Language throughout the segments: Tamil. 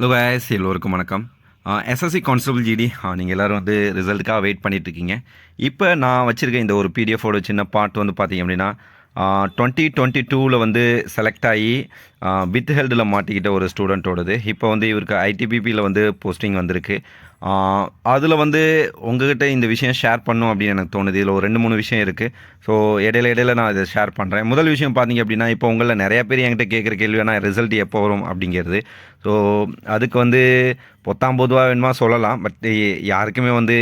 ஹலோ வயஸ் எல்லோருக்கும் வணக்கம். எஸ்எஸ்சி கான்ஸ்டபிள் ஜிடி நீங்கள் எல்லோரும் வந்து ரிசல்ட்டுக்காக வெயிட் பண்ணிகிட்ருக்கீங்க இப்போ நான் வச்சுருக்க இந்த ஒரு பிடிஎஃபோட சின்ன பாட்டு வந்து பார்த்தீங்க அப்படின்னா டுவெண்ட்டி டுவெண்ட்டி டூவில் வந்து செலக்ட் ஆகி வித் ஹெல்டில் மாட்டிக்கிட்ட ஒரு ஸ்டூடெண்ட்டோடது இப்போ வந்து இவருக்கு ஐடிபிபியில் வந்து போஸ்டிங் வந்திருக்கு. அதில் வந்து உங்ககிட்ட இந்த விஷயம் ஷேர் பண்ணும் அப்படின்னு எனக்கு தோணுது. இதில் ஒரு ரெண்டு மூணு விஷயம் இருக்குது ஸோ இடையில இடையில நான் இதை ஷேர் பண்ணுறேன் முதல் விஷயம் பார்த்தீங்க அப்படின்னா இப்போ உங்களில் நிறையா பேர் என்கிட்ட கேட்குற கேள்வி ஆனால் ரிசல்ட் எப்போ வரும் அப்படிங்கிறது. ஸோ அதுக்கு வந்து பொத்தாம் பொதுவாக வேணுமா சொல்லலாம். பட் யாருக்குமே வந்து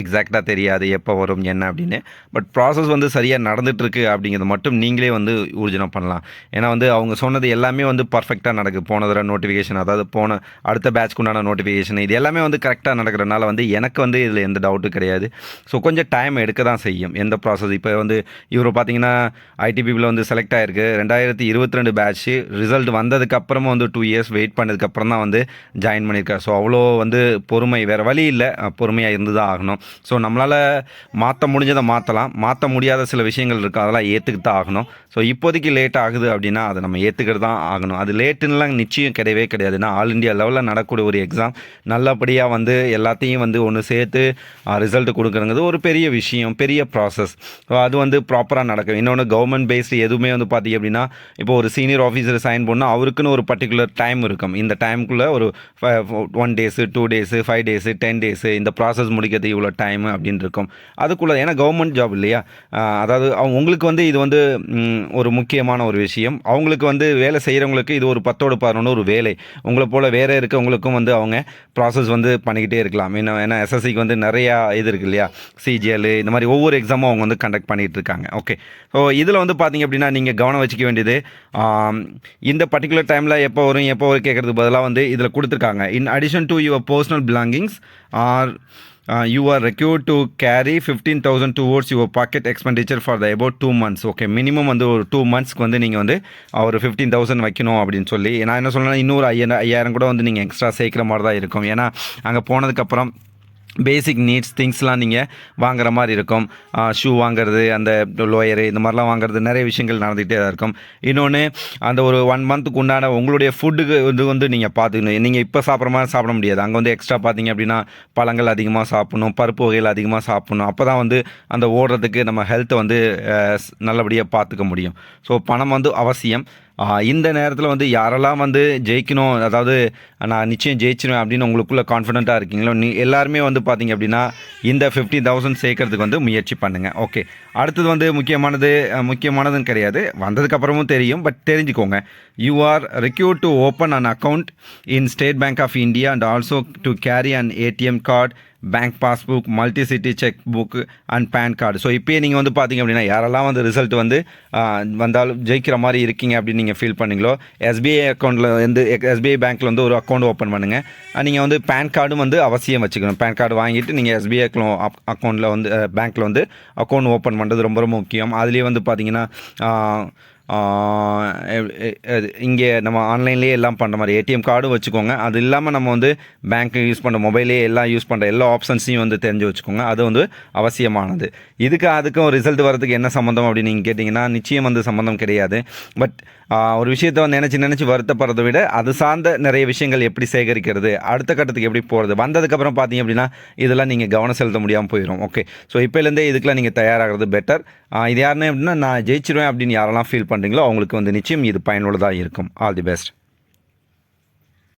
எக்ஸாக்டாக தெரியாது எப்போ வரும் என்ன அப்படின்னு. பட் ப்ராசஸ் வந்து சரியாக நடந்துகிட்ருக்கு அப்படிங்கிறது மட்டும் நீங்களே வந்து ஊர்ஜனம் பண்ணலாம். ஏன்னா வந்து அவங்க சொன்னது எல்லாமே வந்து பர்ஃபெக்டாக நடக்குது. போன தடவை நோட்டிஃபிகேஷன் அதாவது போன அடுத்த பேட்ச்க்கு உண்டான நோட்டிஃபிகேஷன் இது எல்லாமே வந்து கரெக்டாக நடக்கிறனால வந்து எனக்கு வந்து இதில் எந்த டவுட்டும் கிடையாது. ஸோ கொஞ்சம் டைம் எடுக்க தான் செய்யும் எந்த ப்ராசஸ் இப்போ வந்து இவர் பார்த்தீங்கன்னா ஐடிபியில் வந்து செலக்ட் ஆகிருக்கு ரெண்டாயிரத்தி இருபத்தி ரெண்டு பேட்ச் ரிசல்ட் வந்ததுக்கப்புறமா வந்து டூ இயர்ஸ் வெயிட் பண்ணதுக்கப்புறம் தான் வந்து ஜாயின் பண்ணியிருக்காரு. ஸோ அவ்வளோ வந்து பொறுமை வேறு வழி இல்லை. பொறுமையாக இருந்து தான் ஆகணும். ஸோ நம்மளால் மாற்ற முடிஞ்சதை மாற்றலாம் மாற்ற முடியாத சில விஷயங்கள் இருக்குது அதெல்லாம் ஏற்றுக்கிட்டு தான் ஆகணும். ஸோ இப்போதைக்கு லேட் ஆகுது அப்படின்னா அதை நம்ம ஏற்றுக்கிறது தான் ஆகணும். அது லேட்டுன்னெலாம் நிச்சயம் கிடையவே கிடையாது. நான் ஆல் இண்டியா லெவலில் நடக்கூடிய ஒரு எக்ஸாம். நல்லபடியாக வந்து எல்லாத்தையும் வந்து ஒன்று சேர்த்து ரிசல்ட் கொடுக்குறங்கிறது ஒரு பெரிய விஷயம் பெரிய ப்ராசஸ் அது வந்து ப்ராப்பராக நடக்கும். இன்னொன்று கவர்மெண்ட் பேஸ்டு எதுவுமே வந்து பார்த்திங்க அப்படின்னா இப்போ ஒரு சீனியர் ஆஃபீஸர் சைன் பண்ணால் அவருக்குன்னு ஒரு பர்டிகுலர் டைம் இருக்கும். இந்த டைமுக்குள்ளே ஒரு one days two days five days ten days இந்த ப்ராசஸ் முடிக்கிறது இவ்வளோ டைம் அப்படின்னு இருக்கும். அதுக்குள்ளே ஏன்னா கவர்மெண்ட் ஜாப் இல்லையா? அதாவது அவங்க உங்களுக்கு வந்து இது வந்து ஒரு முக்கியமான ஒரு விஷயம். அவங்களுக்கு வந்து வேலை செய்கிறவங்களுக்கு இது ஒரு பத்தோடு பதினொன்று ஒரு வேலை. உங்களை போல் வேறு இருக்கவங்களுக்கும் வந்து அவங்க ப்ராசஸ் வந்து பண்ணிக்கிட்டே இருக்கலாம். ஏன்னா ஏன்னா எஸ்எஸ்சிக்கு வந்து நிறையா இது இருக்குது இல்லையா? சிஜிஎல் இந்த மாதிரி ஒவ்வொரு எக்ஸாமும் அவங்க வந்து கண்டக்ட் பண்ணிகிட்டு இருக்காங்க. ஓகே ஸோ இதில் வந்து பார்த்தீங்க அப்படின்னா நீங்கள் கவனம் வச்சுக்க வேண்டியது இந்த பர்டிகுலர் டைமில் எப்போ வரும் எப்போ வரும் கேட்குறதுக்கு பதிலாக வந்து இதில் கொடுத்துருக்காங்க. In addition to your personal belongings are you are required to carry fifteen thousand towards your pocket expenditure for the about two months okay minimum வந்து ஒரு டூ மந்த்ஸ்க்கு வந்து நீங்கள் வந்து uh, ஒரு ஃபிஃப்டீன் தௌசண்ட் வைக்கணும் அப்படின்னு சொல்லி. நான் என்ன சொல்லணும்னா இன்னொரு ஐயாயிரம் ஐயாயிரம் கூட வந்து நீங்கள் எக்ஸ்ட்ரா சேர்க்குற மாதிரி தான் இருக்கும். ஏன்னா அங்கே போனதுக்கப்புறம் பேசிக் நீட்ஸ் திங்ஸ்லாம் நீங்கள் வாங்குற மாதிரி இருக்கும். ஷூ வாங்குறது அந்த லோயரு இந்த மாதிரிலாம் வாங்குறது நிறைய விஷயங்கள் நடந்துகிட்டே தான் இருக்கும். இன்னொன்று அந்த ஒரு ஒன் மந்த்துக்கு உண்டான உங்களுடைய ஃபுட்டுக்கு இது வந்து நீங்கள் பார்த்துக்கணும். நீங்கள் இப்போ சாப்பிட்ற மாதிரி சாப்பிட முடியாது. அங்கே வந்து எக்ஸ்ட்ரா பார்த்தீங்க அப்படின்னா பழங்கள் அதிகமாக சாப்பிடணும் பருப்பு வகைகள் அதிகமாக சாப்பிடணும். அப்போ தான் வந்து அந்த ஓடுறதுக்கு நம்ம ஹெல்த்தை வந்து நல்லபடியாக பார்த்துக்க முடியும். ஸோ பணம் வந்து அவசியம். இந்த நேரத்தில் வந்து யாரெல்லாம் வந்து ஜெயிக்கணும் அதாவது நான் நிச்சயம் ஜெயிச்சிருவேன் அப்படின்னு உங்களுக்குள்ளே கான்ஃபிடென்ட்டாக இருக்கீங்களோ நீ எல்லாருமே வந்து பார்த்தீங்க அப்படின்னா இந்த ஃபிஃப்டி தௌசண்ட் சேர்க்கறதுக்கு வந்து முயற்சி பண்ணுங்கள் ஓகே அடுத்தது வந்து முக்கியமானது முக்கியமானதுன்னு கிடையாது. வந்ததுக்கப்புறமும் தெரியும் பட் தெரிஞ்சுக்கோங்க. You are require to open an account in State Bank of India and also to carry an ATM card bank passbook multi city cheque book and pan card so இப்போயே நீங்கள் வந்து பார்த்தீங்க அப்படின்னா யாரெல்லாம் வந்து ரிசல்ட் வந்து வந்தாலும் ஜெயிக்கிற மாதிரி இருக்கீங்க அப்படின்னு நீங்கள் ஃபீல் பண்ணீங்களோ எஸ்பிஐ அக்கௌண்ட்டில் வந்து எஸ்பிஐ பேங்க்கில் வந்து ஒரு அக்கௌண்ட் ஓப்பன் பண்ணுங்கள் நீங்கள் வந்து பேன் கார்டும் வந்து அவசியம் வச்சுக்கணும். பேன் கார்டு வாங்கிட்டு நீங்கள் எஸ்பிஐ அக்கௌண்ட்டில் வந்து பேங்க்கில் வந்து அக்கௌண்ட் ஓப்பன் பண்ணுறது ரொம்ப ரொம்ப முக்கியம். அதுலேயே வந்து பார்த்தீங்கன்னா இங்கே நம்ம ஆன்லைன்லேயே எல்லாம் பண்ணுற மாதிரி ஏடிஎம் கார்டும் வச்சுக்கோங்க. அது இல்லாமல் நம்ம வந்து பேங்க் யூஸ் பண்ணுற மொபைலே எல்லாம் யூஸ் பண்ணுற எல்லா ஆப்ஷன்ஸையும் வந்து தெரிஞ்சு வச்சுக்கோங்க. அது வந்து அவசியமானது. இதுக்கு அதுக்கும் ரிசல்ட் வரதுக்கு என்ன சம்மந்தம் அப்படின்னு நீங்கள் கேட்டிங்கன்னா நிச்சயம் வந்து சம்மந்தம் கிடையாது. பட் ஒரு விஷயத்தை வந்து நினச்சி நினச்சி வருத்தப்படுறதை விட அது சார்ந்த நிறைய விஷயங்கள் எப்படி சேகரிக்கிறது அடுத்த கட்டத்துக்கு எப்படி போகிறது வந்ததுக்கப்புறம் பார்த்தீங்க அப்படின்னா இதெல்லாம் நீங்கள் கவனம் செலுத்த முடியாமல் போயிடும் ஓகே ஸோ இப்போலேருந்தே இதுக்கெலாம் நீங்கள் தயாராகிறது பெட்டர் இது யாருன்னு அப்படின்னா நான் ஜெயிச்சிருவேன் அப்படின்னு யாரெல்லாம் ஃபீல் பண்ணுறீங்களோ அவங்களுக்கு வந்து நிச்சயம் இது பயனுள்ளதாக இருக்கும். All the best